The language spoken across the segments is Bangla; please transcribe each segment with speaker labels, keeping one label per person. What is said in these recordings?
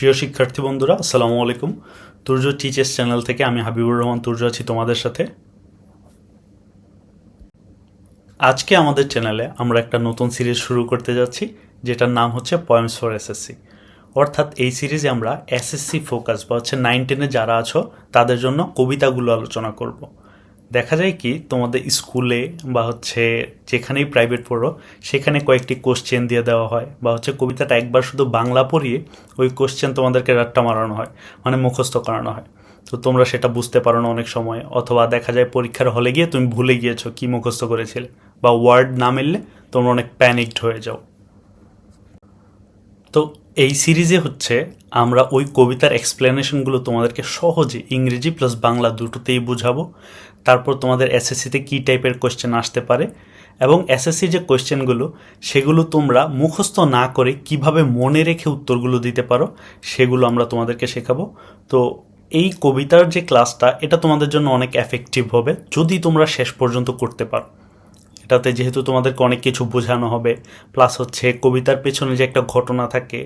Speaker 1: প্রিয় শিক্ষার্থী বন্ধুরা, আসসালামু আলাইকুম। তুর্য টিচার্স চ্যানেল থেকে আমি হাবিবুর রহমান তুর্য আছি তোমাদের সাথে। আজকে আমাদের চ্যানেলে আমরা একটা নতুন সিরিজ শুরু করতে যাচ্ছি, যেটার নাম হচ্ছে পয়েমস ফর এসএসসি অর্থাৎ এই সিরিজে আমরা এসএসসি ফোকাস বা হচ্ছে নাইন টেনে যারা আছো, তাদের জন্য কবিতাগুলো আলোচনা করব। দেখা যায় কি, তোমাদের স্কুলে বা হচ্ছে যেখানেই প্রাইভেট পড়ো, সেখানে কয়েকটি কোশ্চেন দিয়ে দেওয়া হয় বা হচ্ছে কবিতাটা একবার শুধু বাংলা পড়িয়ে ওই কোশ্চেন তোমাদেরকে রাট্টা মারানো হয় মানে মুখস্থ করানো হয়। তো তোমরা সেটা বুঝতে পারো না অনেক সময়, অথবা দেখা যায় পরীক্ষার হলে গিয়ে তুমি ভুলে গিয়েছো কি মুখস্থ করেছিলে, বা ওয়ার্ড না মিললে তোমরা অনেক প্যানিকড হয়ে যাও। তো এই সিরিজে হচ্ছে আমরা ওই কবিতার এক্সপ্লেনেশনগুলো তোমাদেরকে সহজে ইংরেজি প্লাস বাংলা দুটোতেই বুঝাবো। তারপর তোমাদের এসএসসিতে কী টাইপের কোয়েশ্চেন আসতে পারে? এবং এসএসসি যে কোয়েশ্চেনগুলো সেগুলো তোমরা মুখস্থ না করে কীভাবে মনে রেখে উত্তরগুলো দিতে পারো, সেগুলো আমরা তোমাদেরকে শেখাবো। তো এই কবিতার যে ক্লাসটা এটা তোমাদের জন্য অনেক এফেক্টিভ হবে, যদি তোমরা শেষ পর্যন্ত করতে পারো। এটাতে যেহেতু তোমাদেরকে অনেক কিছু বোঝানো হবে প্লাস হচ্ছে কবিতার পেছনে যে একটা ঘটনা থাকে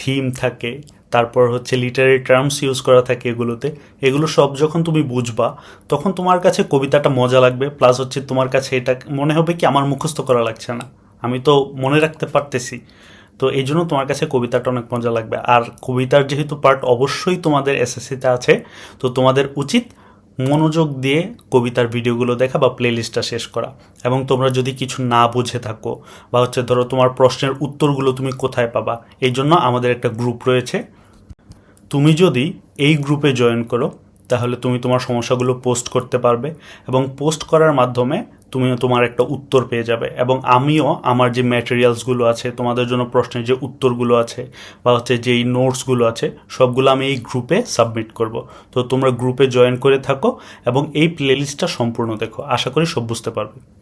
Speaker 1: থিম থাকে, তারপর হচ্ছে লিটারি টার্মস ইউজ করা থাকে এগুলোতে, এগুলো সব যখন তুমি বুঝবা, তখন তোমার কাছে কবিতাটা মজা লাগবে প্লাস হচ্ছে তোমার কাছে এটা মনে হবে কি আমার মুখস্থ করা লাগছে না। আমি তো মনে রাখতে পারতেছি। তো এই জন্য তোমার কাছে কবিতাটা অনেক মজা লাগবে। আর কবিতার যেহেতু পার্ট অবশ্যই তোমাদের এসএসসিতে আছে, তো তোমাদের উচিত মনোযোগ দিয়ে কবিতার ভিডিওগুলো দেখা বা প্লেলিস্টটা শেষ করা। এবং তোমরা যদি কিছু না বুঝে থাকো বা হচ্ছে ধরো তোমার প্রশ্নের উত্তরগুলো তুমি কোথায় পাবা, এই জন্য আমাদের একটা গ্রুপ রয়েছে। তুমি যদি এই গ্রুপে জয়েন করো, তাহলে তুমি তোমার সমস্যাগুলো পোস্ট করতে পারবে এবং পোস্ট করার মাধ্যমে তুমি তোমার একটা উত্তর পেয়ে যাবে। এবং আমিও আমার যে ম্যাটেরিয়ালসগুলো আছে, তোমাদের জন্য প্রশ্নের যে উত্তরগুলো আছে, বা হচ্ছে যেই নোটসগুলো আছে, সবগুলো আমি এই গ্রুপে সাবমিট করব। তো তোমরা গ্রুপে জয়েন করে থাকো এবং এই প্লেলিস্টটা সম্পূর্ণ দেখো। আশা করি সব বুঝতে পারবে।